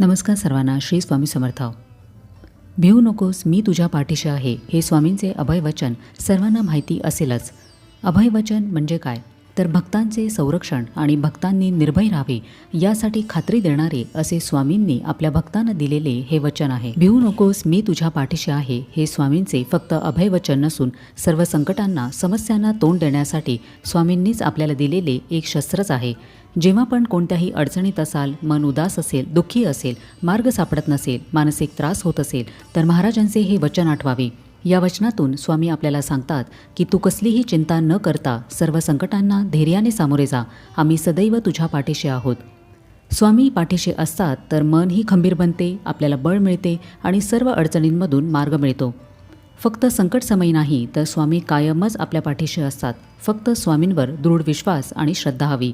नमस्कार सर्वांना श्री स्वामी समर्थ. भिऊ नकोस मी तुझ्या पाठीशी आहे हे स्वामींचे अभयवचन सर्वांना माहिती असेलच. अभयवचन म्हणजे काय? तर भक्तांचे संरक्षण आणि भक्तांनी निर्भय राहावे यासाठी खात्री देणारे असे स्वामींनी आपल्या भक्तांना दिलेले हे वचन आहे. भिवू नकोस मी तुझ्या पाठीशी आहे हे स्वामींचे फक्त अभय वचन नसून सर्व संकटांना समस्यांना तोंड देण्यासाठी स्वामींनीच आपल्याला दिलेले एक शस्त्रच आहे. जेव्हा पण कोणत्याही अडचणीत असाल मन उदास असेल दुःखी असेल मार्ग सापडत नसेल मानसिक त्रास होत असेल तर महाराजांचे हे वचन आठवावे. या वचनातून स्वामी आपल्याला सांगतात की तू कसलीही चिंता न करता सर्व संकटांना धैर्याने सामोरे जा. आम्ही सदैव तुझ्या पाठीशी आहोत. स्वामी पाठीशी असतात तर मनही खंबीर बनते आपल्याला बळ मिळते आणि सर्व अडचणींमधून मार्ग मिळतो. फक्त संकट समय नाही तर स्वामी कायमच आपल्या पाठीशी असतात. फक्त स्वामींवर दृढ विश्वास आणि श्रद्धा हवी.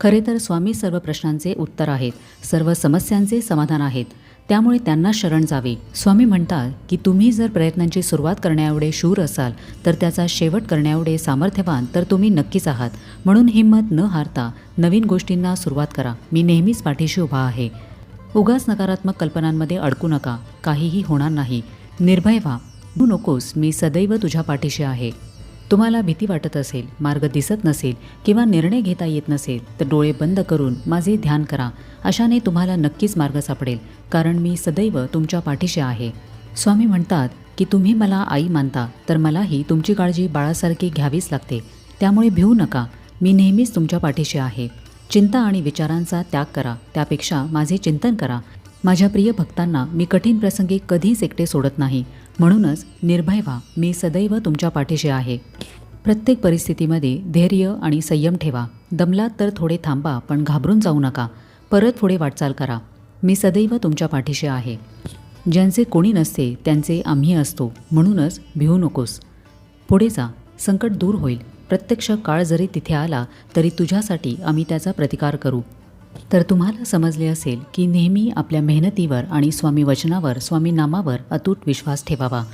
खरे तर स्वामी सर्व प्रश्नांचे उत्तर आहेत. सर्व समस्यांचे समाधान आहेत. त्यामुळे त्यांना शरण जावे. स्वामी म्हणतात की तुम्ही जर प्रयत्नांची सुरुवात करण्याएवढे शूर असाल तर त्याचा शेवट करण्याएवढे सामर्थ्यवान तर तुम्ही नक्कीच आहात. म्हणून हिंमत न हारता नवीन गोष्टींना सुरुवात करा. मी नेहमीच पाठीशी उभा आहे. उगाच नकारात्मक कल्पनांमध्ये अडकू नका. काहीही होणार नाही. निर्भय व्हा. तू नकोस. मी सदैव तुझ्या पाठीशी आहे. तुम्हाला भीती वाटत असेल मार्ग दिसत नसेल किंवा निर्णय घेता येत नसेल तर डोळे बंद करून माझे ध्यान करा. अशाने तुम्हाला नक्कीच मार्ग सापडेल कारण मी सदैव तुमच्या पाठीशी आहे. स्वामी म्हणतात की तुम्ही मला आई मानता तर मलाही तुमची काळजी बाळासारखी घ्यावीच लागते. त्यामुळे भिवू नका. मी नेहमीच तुमच्या पाठीशी आहे. चिंता आणि विचारांचा त्याग करा. त्यापेक्षा माझे चिंतन करा. माझ्या प्रिय भक्तांना मी कठीण प्रसंगी कधीच एकटे सोडत नाही. म्हणूनच निर्भय व्हा मी सदैव तुमच्या पाठीशी आहे. प्रत्येक परिस्थितीमध्ये धैर्य आणि संयम ठेवा. दमलात तर थोडे थांबा पण घाबरून जाऊ नका. परत पुढे वाटचाल करा. मी सदैव तुमच्या पाठीशी आहे. ज्यांचे कोणी नसते त्यांचे आम्ही असतो. म्हणूनच भिवू नकोस. पुढे जा. संकट दूर होईल. प्रत्यक्ष काळ जरी तिथे आला तरी तुझ्यासाठी आम्ही त्याचा प्रतिकार करू. तर तुम्हाला समजले असेल की नेहमी आपल्या मेहनतीवर आणि स्वामी वचनावर स्वामी नामावर अतूट विश्वास ठेवावा.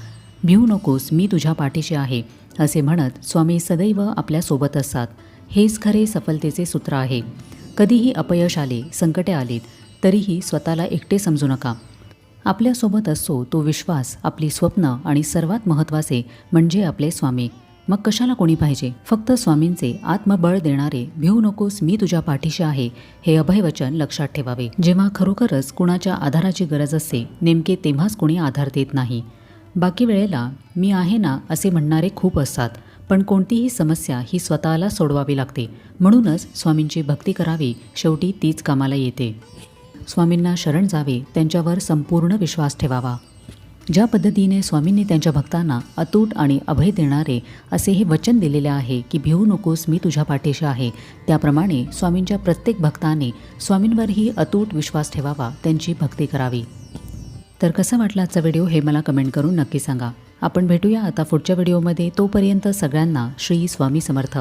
भिऊ नकोस मी तुझ्या पाठीशी आहे असे म्हणत स्वामी सदैव आपल्यासोबत असतात. हेच खरे सफलतेचे सूत्र आहे. कधीही अपयश आले संकटे आलीत तरीही स्वतःला एकटे समजू नका. आपल्यासोबत असतो तो विश्वास आपली स्वप्न आणि सर्वात महत्त्वाचे म्हणजे आपले स्वामी. मग कशाला कोणी पाहिजे? फक्त स्वामींचे आत्मबळ देणारे भिऊ नकोस मी तुझ्या पाठीशी आहे हे अभयवचन लक्षात ठेवावे. जेव्हा खरोखरच कुणाच्या आधाराची गरज असते नेमके तेव्हाच कोणी आधार देत नाही. बाकी वेळेला मी आहे ना असे म्हणणारे खूप असतात पण कोणतीही समस्या ही स्वतःला सोडवावी लागते. म्हणूनच स्वामींची भक्ती करावी शेवटी तीच कामाला येते. स्वामींना शरण जावे त्यांच्यावर संपूर्ण विश्वास ठेवावा. ज्या पद्धतीने स्वामींनी त्यांच्या भक्तांना अतूट आणि अभय देणारे असे हे वचन दिलेले आहे की भिवू नकोस मी तुझ्या पाठीशी आहे. त्याप्रमाणे स्वामींच्या प्रत्येक भक्ताने स्वामींवरही अतूट विश्वास ठेवावा त्यांची भक्ती करावी. तर कसा वाटला आजचा व्हिडिओ हे मला कमेंट करून नक्की सांगा. आपण भेटूया आता पुढच्या व्हिडिओमध्ये. तोपर्यंत सगळ्यांना श्री स्वामी समर्थ.